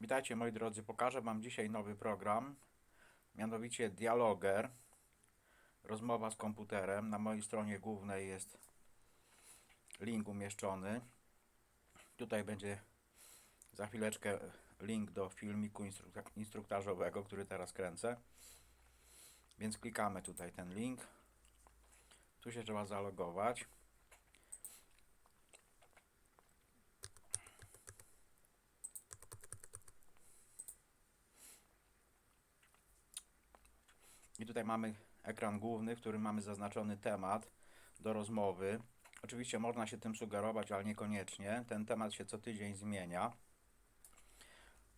Witajcie moi drodzy, pokażę Wam dzisiaj nowy program, mianowicie Dialoger, rozmowa z komputerem. Na mojej stronie głównej jest link umieszczony. Tutaj będzie za chwileczkę link do filmiku instrukta- instruktażowego, który teraz kręcę. Więc klikamy tutaj ten link. Tu się trzeba zalogować. I tutaj mamy ekran główny, w którym mamy zaznaczony temat do rozmowy. Oczywiście można się tym sugerować, ale niekoniecznie. Ten temat się co tydzień zmienia.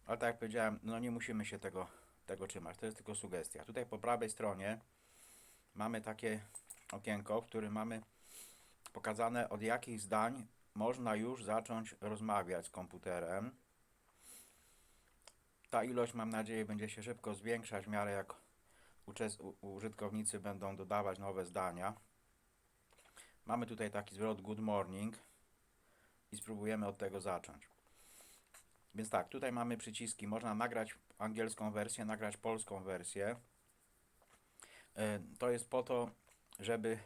Ale tak jak powiedziałem, no nie musimy się tego, tego trzymać. To jest tylko sugestia. Tutaj po prawej stronie mamy takie okienko, w którym mamy pokazane od jakich zdań można już zacząć rozmawiać z komputerem. Ta ilość, mam nadzieję, będzie się szybko zwiększać w miarę jak użytkownicy będą dodawać nowe zdania. Mamy tutaj taki zwrot good morning i spróbujemy od tego zacząć. Więc tak, tutaj mamy przyciski. Można nagrać angielską wersję, nagrać polską wersję. E, To jest po to, żeby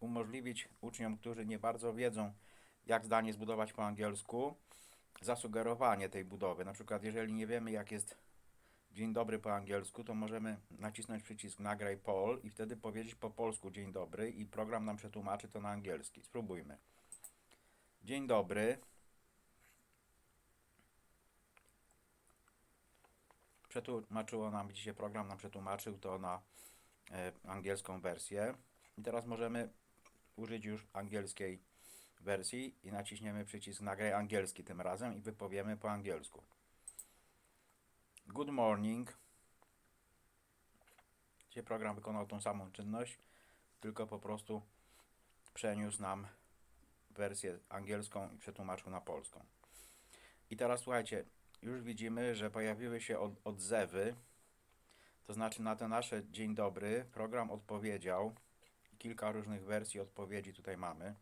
umożliwić uczniom, którzy nie bardzo wiedzą, jak zdanie zbudować po angielsku, zasugerowanie tej budowy. Na przykład, jeżeli nie wiemy, jak jest dzień dobry po angielsku, to możemy nacisnąć przycisk nagraj pol i wtedy powiedzieć po polsku dzień dobry i program nam przetłumaczy to na angielski. Spróbujmy. Dzień dobry. Przetłumaczyło nam, widzicie, program nam przetłumaczył to na e, angielską wersję. I teraz możemy użyć już angielskiej wersji i naciśniemy przycisk nagraj angielski tym razem i wypowiemy po angielsku. Good morning. Dzisiaj program wykonał tą samą czynność, tylko po prostu przeniósł nam wersję angielską i przetłumaczył na polską. I teraz słuchajcie, już widzimy, że pojawiły się od, odzewy, to znaczy na te nasze dzień dobry program odpowiedział. Kilka różnych wersji odpowiedzi tutaj mamy.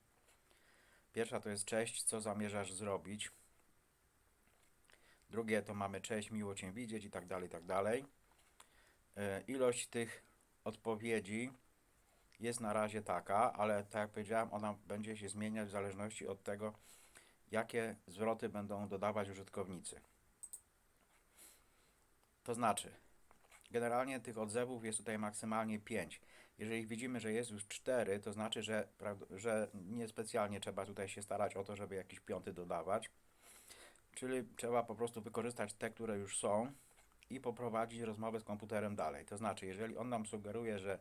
Pierwsza to jest cześć, co zamierzasz zrobić? Drugie to mamy cześć, miło Cię widzieć i tak dalej, i tak dalej. E, Ilość tych odpowiedzi jest na razie taka, ale tak jak powiedziałem, ona będzie się zmieniać w zależności od tego, jakie zwroty będą dodawać użytkownicy. To znaczy, generalnie tych odzewów jest tutaj maksymalnie 5. Jeżeli widzimy, że jest już 4, to znaczy, że, że niespecjalnie trzeba tutaj się starać o to, żeby jakiś piąty dodawać. Czyli trzeba po prostu wykorzystać te, które już są i poprowadzić rozmowę z komputerem dalej. To znaczy, jeżeli on nam sugeruje, że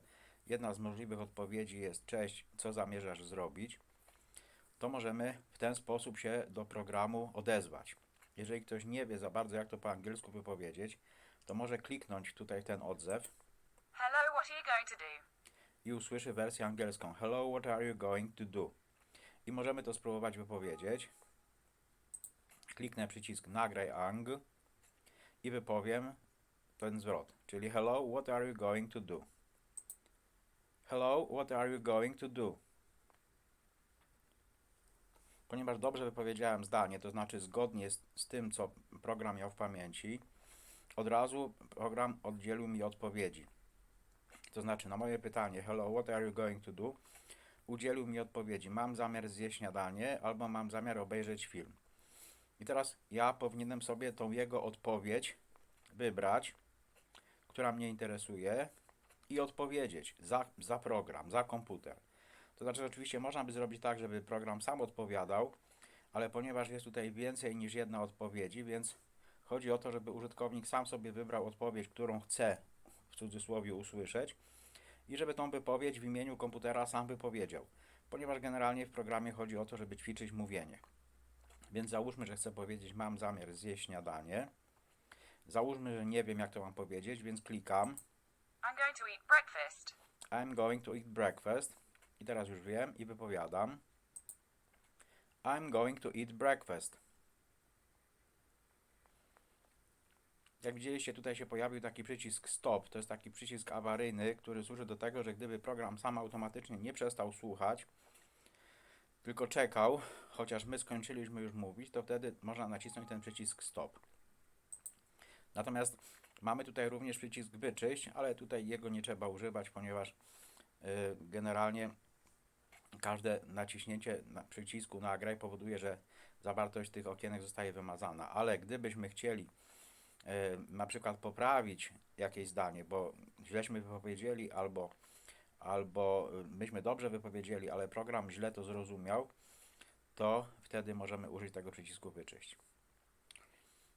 jedna z możliwych odpowiedzi jest cześć, co zamierzasz zrobić, to możemy w ten sposób się do programu odezwać. Jeżeli ktoś nie wie za bardzo, jak to po angielsku wypowiedzieć, to może kliknąć tutaj ten odzew Hello, what are you going to do? i usłyszy wersję angielską. Hello, what are you going to do? I możemy to spróbować wypowiedzieć. Kliknę przycisk nagraj ang i wypowiem ten zwrot, czyli hello, what are you going to do? Hello, what are you going to do? Ponieważ dobrze wypowiedziałem zdanie, to znaczy zgodnie z, z tym, co program miał w pamięci, od razu program oddzielił mi odpowiedzi. To znaczy na moje pytanie hello, what are you going to do? Udzielił mi odpowiedzi mam zamiar zjeść śniadanie albo mam zamiar obejrzeć film. I teraz ja powinienem sobie tą jego odpowiedź wybrać, która mnie interesuje i odpowiedzieć za, za program, za komputer. To znaczy oczywiście można by zrobić tak, żeby program sam odpowiadał, ale ponieważ jest tutaj więcej niż jedna odpowiedzi, więc chodzi o to, żeby użytkownik sam sobie wybrał odpowiedź, którą chce w cudzysłowie usłyszeć i żeby tą wypowiedź w imieniu komputera sam wypowiedział. Ponieważ generalnie w programie chodzi o to, żeby ćwiczyć mówienie. Więc załóżmy, że chcę powiedzieć mam zamiar zjeść śniadanie. Załóżmy, że nie wiem jak to mam powiedzieć, więc klikam I'm going to eat breakfast. I'm going to eat breakfast. I teraz już wiem i wypowiadam. I'm going to eat breakfast. Jak widzieliście, tutaj się pojawił taki przycisk stop. To jest taki przycisk awaryjny, który służy do tego, że gdyby program sam automatycznie nie przestał słuchać, tylko czekał, chociaż my skończyliśmy już mówić, to wtedy można nacisnąć ten przycisk stop. Natomiast mamy tutaj również przycisk wyczyść, ale tutaj jego nie trzeba używać, ponieważ y, generalnie każde naciśnięcie na przycisku nagraj powoduje, że zawartość tych okienek zostaje wymazana. Ale gdybyśmy chcieli y, na przykład poprawić jakieś zdanie, bo źleśmy wypowiedzieli albo, albo y, myśmy dobrze wypowiedzieli, ale program źle to zrozumiał, to wtedy możemy użyć tego przycisku wyczyść.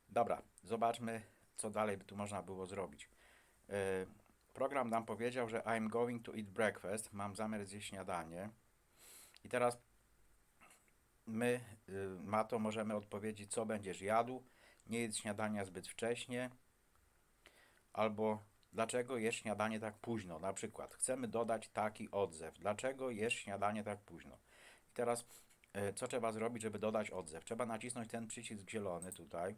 Dobra, zobaczmy, co dalej by tu można było zrobić. Yy, Program nam powiedział, że I'm going to eat breakfast, mam zamiar zjeść śniadanie. I teraz my yy, na to możemy odpowiedzieć, co będziesz jadł, nie jedz śniadania zbyt wcześnie, albo dlaczego jesz śniadanie tak późno. Na przykład chcemy dodać taki odzew. Dlaczego jesz śniadanie tak późno? I teraz yy, co trzeba zrobić, żeby dodać odzew? Trzeba nacisnąć ten przycisk zielony tutaj.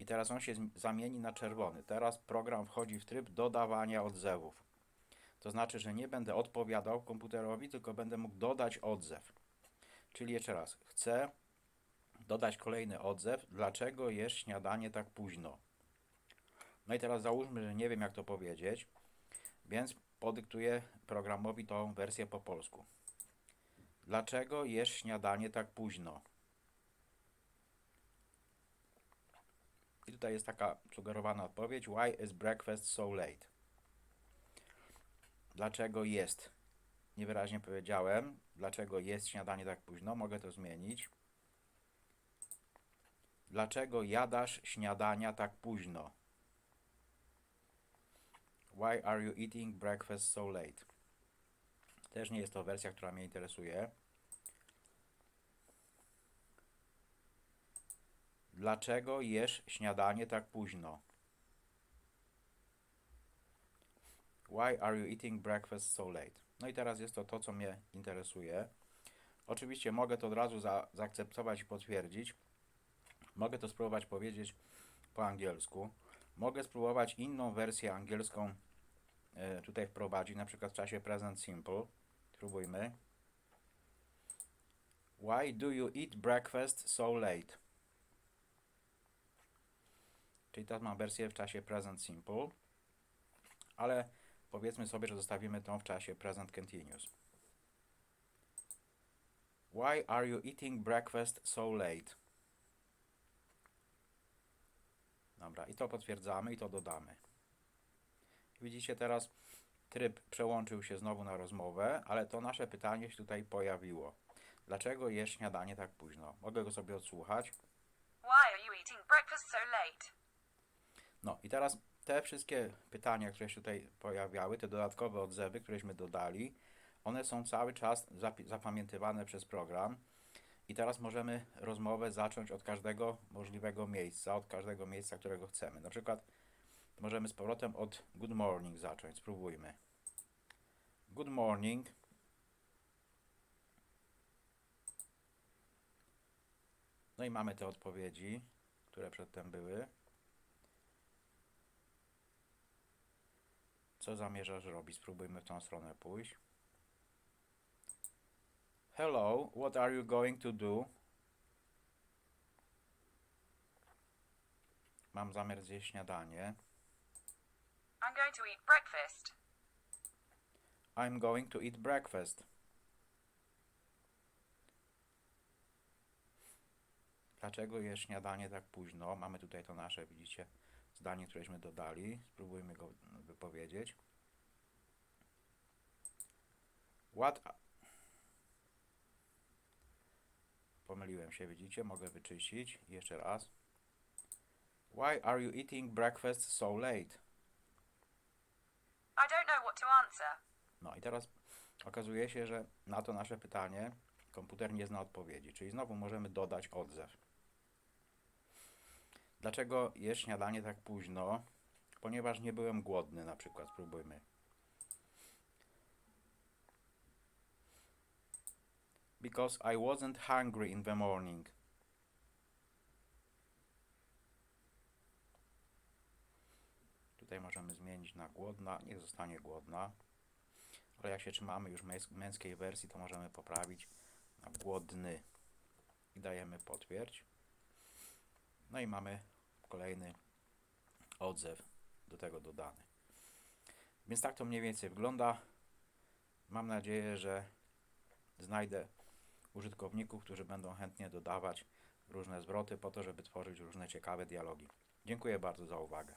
I teraz on się zamieni na czerwony. Teraz program wchodzi w tryb dodawania odzewów. To znaczy, że nie będę odpowiadał komputerowi, tylko będę mógł dodać odzew. Czyli jeszcze raz, chcę dodać kolejny odzew. Dlaczego jesz śniadanie tak późno? No i teraz załóżmy, że nie wiem jak to powiedzieć, więc podyktuję programowi tą wersję po polsku. Dlaczego jesz śniadanie tak późno? I tutaj jest taka sugerowana odpowiedź. Why is breakfast so late? Dlaczego jest? Niewyraźnie powiedziałem. Dlaczego jest śniadanie tak późno? Mogę to zmienić. Dlaczego jadasz śniadania tak późno? Why are you eating breakfast so late? Też nie jest to wersja, która mnie interesuje. Dlaczego jesz śniadanie tak późno? Why are you eating breakfast so late? No i teraz jest to to, co mnie interesuje. Oczywiście mogę to od razu za, zaakceptować i potwierdzić. Mogę to spróbować powiedzieć po angielsku. Mogę spróbować inną wersję angielską tutaj wprowadzić, na przykład w czasie present simple. Spróbujmy. Why do you eat breakfast so late? Czyli teraz mam wersję w czasie present simple, ale powiedzmy sobie, że zostawimy tą w czasie present continuous. Why are you eating breakfast so late? Dobra, i to potwierdzamy i to dodamy. Widzicie teraz tryb przełączył się znowu na rozmowę, ale to nasze pytanie się tutaj pojawiło. Dlaczego jesz śniadanie tak późno? Mogę go sobie odsłuchać. Why are you eating breakfast so late? No i teraz te wszystkie pytania, które się tutaj pojawiały, te dodatkowe odzewy, któreśmy dodali, one są cały czas zapamiętywane przez program. I teraz możemy rozmowę zacząć od każdego możliwego miejsca, od każdego miejsca, którego chcemy. Na przykład możemy z powrotem od good morning zacząć. Spróbujmy. Good morning. No i mamy te odpowiedzi, które przedtem były. Co zamierzasz robić? Spróbujmy w tą stronę pójść. Hello, what are you going to do? Mam zamiar zjeść śniadanie. I'm going to eat breakfast. I'm going to eat breakfast. Dlaczego jesz śniadanie tak późno? Mamy tutaj to nasze, widzicie, zdanie, któreśmy dodali. Spróbujmy go wypowiedzieć. What... Pomyliłem się, widzicie? Mogę wyczyścić. Jeszcze raz. Why are you eating breakfast so late? I don't know what to answer. No i teraz okazuje się, że na to nasze pytanie komputer nie zna odpowiedzi, czyli znowu możemy dodać odzew. Dlaczego jesz śniadanie tak późno? Ponieważ nie byłem głodny, na przykład. Spróbujmy. Because I wasn't hungry in the morning. Tutaj możemy zmienić na głodna, niech zostanie głodna. Ale jak się trzymamy już męs- męskiej wersji, to możemy poprawić na głodny. I dajemy potwierdź. No i mamy kolejny odzew do tego dodany. Więc tak to mniej więcej wygląda. Mam nadzieję, że znajdę użytkowników, którzy będą chętnie dodawać różne zwroty po to, żeby tworzyć różne ciekawe dialogi. Dziękuję bardzo za uwagę.